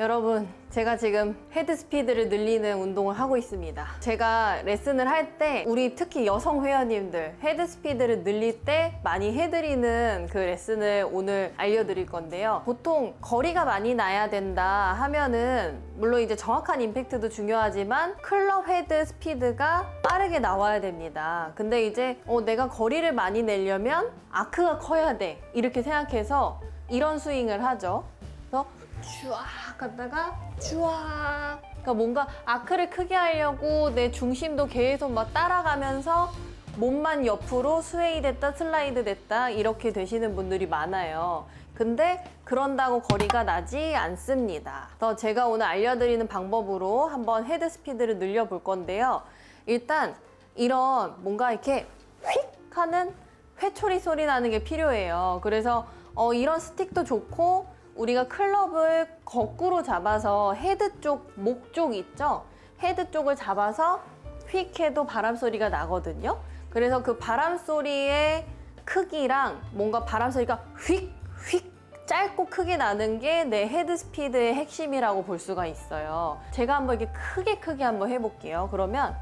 여러분, 제가 지금 헤드 스피드를 늘리는 운동을 하고 있습니다. 제가 레슨을 할 때 우리 특히 여성 회원님들 헤드 스피드를 늘릴 때 많이 해드리는 그 레슨을 오늘 알려드릴 건데요. 보통 거리가 많이 나야 된다 하면은 물론 이제 정확한 임팩트도 중요하지만 클럽 헤드 스피드가 빠르게 나와야 됩니다. 근데 이제 어, 내가 거리를 많이 내려면 아크가 커야 돼 이렇게 생각해서 이런 스윙을 하죠. 그래서 쭈악 갔다가 쭈악. 그러니까 뭔가 아크를 크게 하려고 내 중심도 계속 막 따라가면서 몸만 옆으로 스웨이 됐다 슬라이드 됐다 이렇게 되시는 분들이 많아요. 근데 그런다고 거리가 나지 않습니다. 그래서 제가 오늘 알려드리는 방법으로 한번 헤드 스피드를 늘려 볼 건데요. 일단 이런 뭔가 이렇게 휙 하는 회초리 소리 나는 게 필요해요. 그래서 어, 이런 스틱도 좋고 우리가 클럽을 거꾸로 잡아서 헤드 쪽, 목 쪽 있죠? 헤드 쪽을 잡아서 휙 해도 바람 소리가 나거든요. 그래서 그 바람 소리의 크기랑 뭔가 바람 소리가 휙, 휙 짧고 크게 나는 게 내 헤드 스피드의 핵심이라고 볼 수가 있어요. 제가 한번 이렇게 크게 크게 한번 해볼게요. 그러면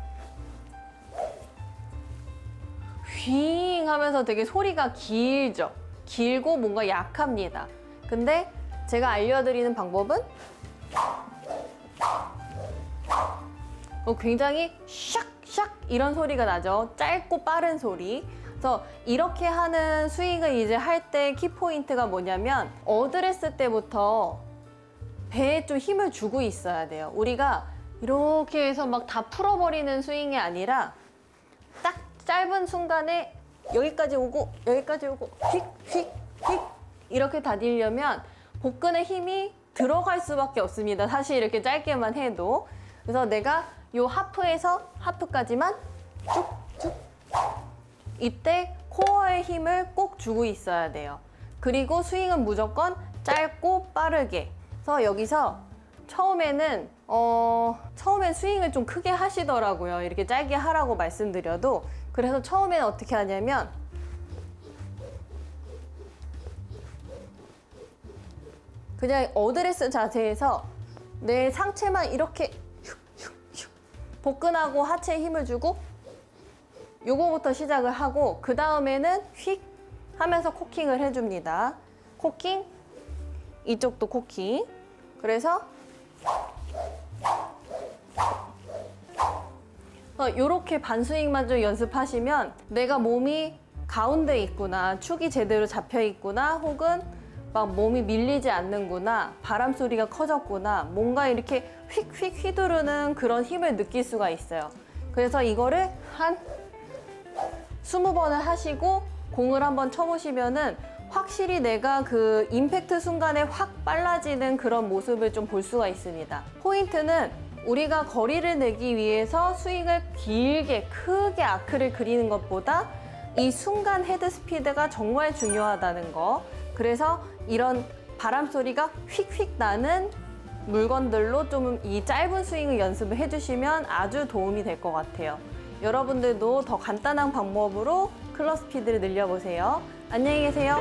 휘잉 하면서 되게 소리가 길죠. 길고 뭔가 약합니다. 근데 제가 알려드리는 방법은 어, 굉장히 샥샥 이런 소리가 나죠. 짧고 빠른 소리. 그래서 이렇게 하는 스윙을 이제 할 때 키포인트가 뭐냐면 어드레스 때부터 배에 좀 힘을 주고 있어야 돼요. 우리가 이렇게 해서 막 다 풀어버리는 스윙이 아니라 딱 짧은 순간에 여기까지 오고 여기까지 오고 휙휙휙 이렇게 다니려면 복근의 힘이 들어갈 수밖에 없습니다. 사실 이렇게 짧게만 해도 그래서 내가 요 하프에서 하프까지만 쭉쭉 이때 코어의 힘을 꼭 주고 있어야 돼요. 그리고 스윙은 무조건 짧고 빠르게. 그래서 여기서 처음에는 어 처음엔 스윙을 좀 크게 하시더라고요. 이렇게 짧게 하라고 말씀드려도 그래서 처음에는 어떻게 하냐면 그냥 어드레스 자세에서 내 상체만 이렇게 복근하고 하체에 힘을 주고 요거부터 시작을 하고 그 다음에는 휙 하면서 코킹을 해줍니다. 코킹 이쪽도 코킹 그래서 이렇게 반스윙만 좀 연습하시면 내가 몸이 가운데 있구나 축이 제대로 잡혀 있구나 혹은 막 몸이 밀리지 않는구나 바람 소리가 커졌구나 뭔가 이렇게 휙휙 휘두르는 그런 힘을 느낄 수가 있어요 그래서 이거를 한 20번을 하시고 공을 한번 쳐보시면은 확실히 내가 그 임팩트 순간에 확 빨라지는 그런 모습을 좀 볼 수가 있습니다. 포인트는 우리가 거리를 내기 위해서 스윙을 길게 크게 아크를 그리는 것보다 이 순간 헤드 스피드가 정말 중요하다는 거. 그래서 이런 바람 소리가 휙휙 나는 물건들로 좀 이 짧은 스윙을 연습을 해주시면 아주 도움이 될 것 같아요. 여러분들도 더 간단한 방법으로 클럽 스피드를 늘려보세요. 안녕히 계세요.